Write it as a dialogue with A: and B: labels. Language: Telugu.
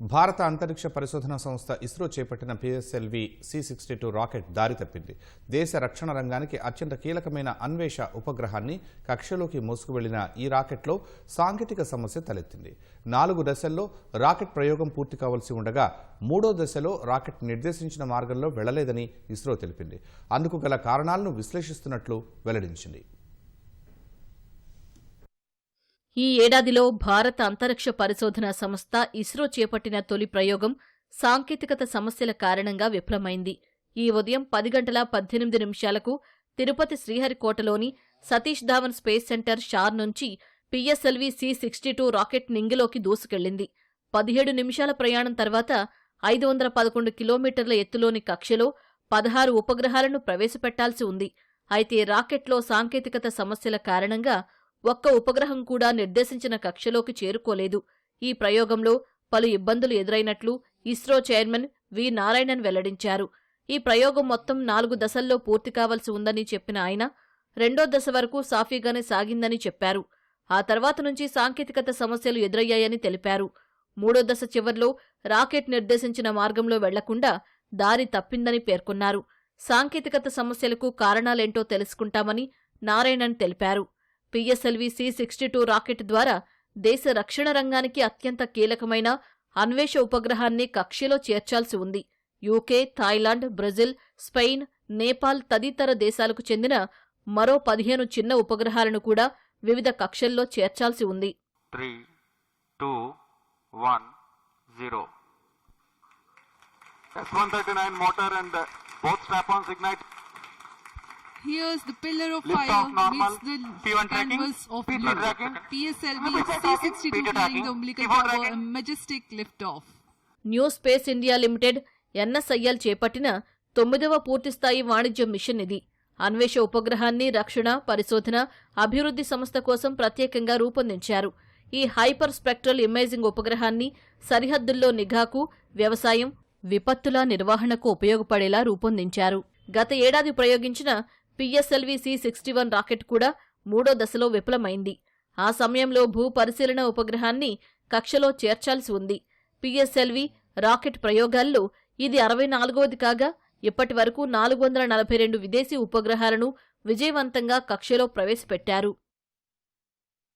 A: భారత అంతరిక్ష పరిశోధన సంస్థ ఇస్రో చేపట్టిన PSLV C sixty two rocket దారి తప్పింది. దేశ రక్షణ రంగానికి అత్యంత కీలకమైన అన్వేష ఉపగ్రహాన్ని కక్షలోకి మోసుకువెళ్ళిన ఈ రాకెట్లో సాంకేతిక సమస్య తలెత్తింది. నాలుగు దశల్లో రాకెట్ ప్రయోగం పూర్తి కావాల్సి ఉండగా మూడో దశలో రాకెట్ నిర్దేశించిన మార్గంలో వెళ్ళలేదని ఇస్రో తెలిపింది. అందుకు గల కారణాలను విశ్లేషిస్తున్నట్లు వెల్లడించింది.
B: ఈ ఏడాదిలో భారత అంతరిక్ష పరిశోధన సంస్థ ఇస్రో చేపట్టిన తొలి ప్రయోగం సాంకేతికత సమస్యల కారణంగా విఫలమైంది. ఈ ఉదయం పది గంటల పద్దెనిమిది నిమిషాలకు Tirupati శ్రీహరికోటలోని Satish Dhawan space centre SHAR నుంచి PSLV C sixty two rocket నింగిలోకి దూసుకెళ్ళింది పదిహేడు నిమిషాల ప్రయాణం తర్వాత ఐదు వందల పదకొండు కిలోమీటర్ల ఎత్తులోని కక్షలో పదహారు ఉపగ్రహాలను ప్రవేశపెట్టాల్సి ఉంది. అయితే రాకెట్లో సాంకేతికత సమస్యల కారణంగా ఒక్క ఉపగ్రహం కూడా నిర్దేశించిన కక్షలోకి చేరుకోలేదు. ఈ ప్రయోగంలో పలు ఇబ్బందులు ఎదురైనట్లు ఇస్రో చైర్మన్ వి. నారాయణన్ వెల్లడించారు. ఈ ప్రయోగం మొత్తం నాలుగు దశల్లో పూర్తి కావలసి ఉందని చెప్పిన ఆయన రెండో దశ వరకు సాఫీగానే సాగిందని చెప్పారు. ఆ తర్వాత నుంచి సాంకేతికత సమస్యలు ఎదురయ్యాయని తెలిపారు. మూడో దశ చివర్లో రాకెట్ నిర్దేశించిన మార్గంలో వెళ్ళకుండా దారి తప్పిందని పేర్కొన్నారు. సాంకేతికత సమస్యలకు కారణాలేంటో తెలుసుకుంటామని నారాయణన్ తెలిపారు. PSLV C sixty two rocket ద్వారా దేశ రక్షణ రంగానికి అత్యంత కీలకమైన అన్వేష ఉపగ్రహాన్ని కక్షలో చేర్చాల్సి ఉంది. UK Thailand Brazil Spain Nepal తదితర దేశాలకు చెందిన మరో పదిహేను చిన్న ఉపగ్రహాలను కూడా వివిధ కక్షల్లో చేర్చాల్సి ఉంది.
C: Three two one zero. S139 motor and both strap-ons ignite.
D: Here's the pillar of
C: Lift
D: fire meets the
C: P1 tracking.
D: canvas of
C: P2
D: blue. PSLV
C: P2 tracking.
D: C62
C: P2
D: carrying the umbilical
C: P4
D: tower, a majestic liftoff.
B: New Space India Limited NSIL చేపట్టిన తొమ్మిదవ పూర్తిస్థాయి వాణిజ్య మిషన్ ఇది అన్వేష ఉపగ్రహాన్ని రక్షణ పరిశోధన అభివృద్ధి సంస్థ కోసం ప్రత్యేకంగా రూపొందించారు ఈ హైపర్ స్పెక్ట్రల్ ఇమేజింగ్ ఉపగ్రహాన్ని సరిహద్దుల్లో నిఘాకు వ్యవసాయం విపత్తుల నిర్వహణకు ఉపయోగపడేలా రూపొందించారు గత ఏడాది ప్రయోగించిన PSLV C sixty one rocket కూడా మూడో దశలో విఫలమైంది. ఆ సమయంలో భూ పరిశీలన ఉపగ్రహాన్ని కక్షలో చేర్చాల్సి ఉంది. పిఎస్ఎల్వి రాకెట్ ప్రయోగాల్లో ఇది అరవై నాలుగవది కాగా ఇప్పటి వరకు నాలుగు వందల నలభై రెండు విదేశీ ఉపగ్రహాలను విజయవంతంగా కక్షలో ప్రవేశపెట్టారు.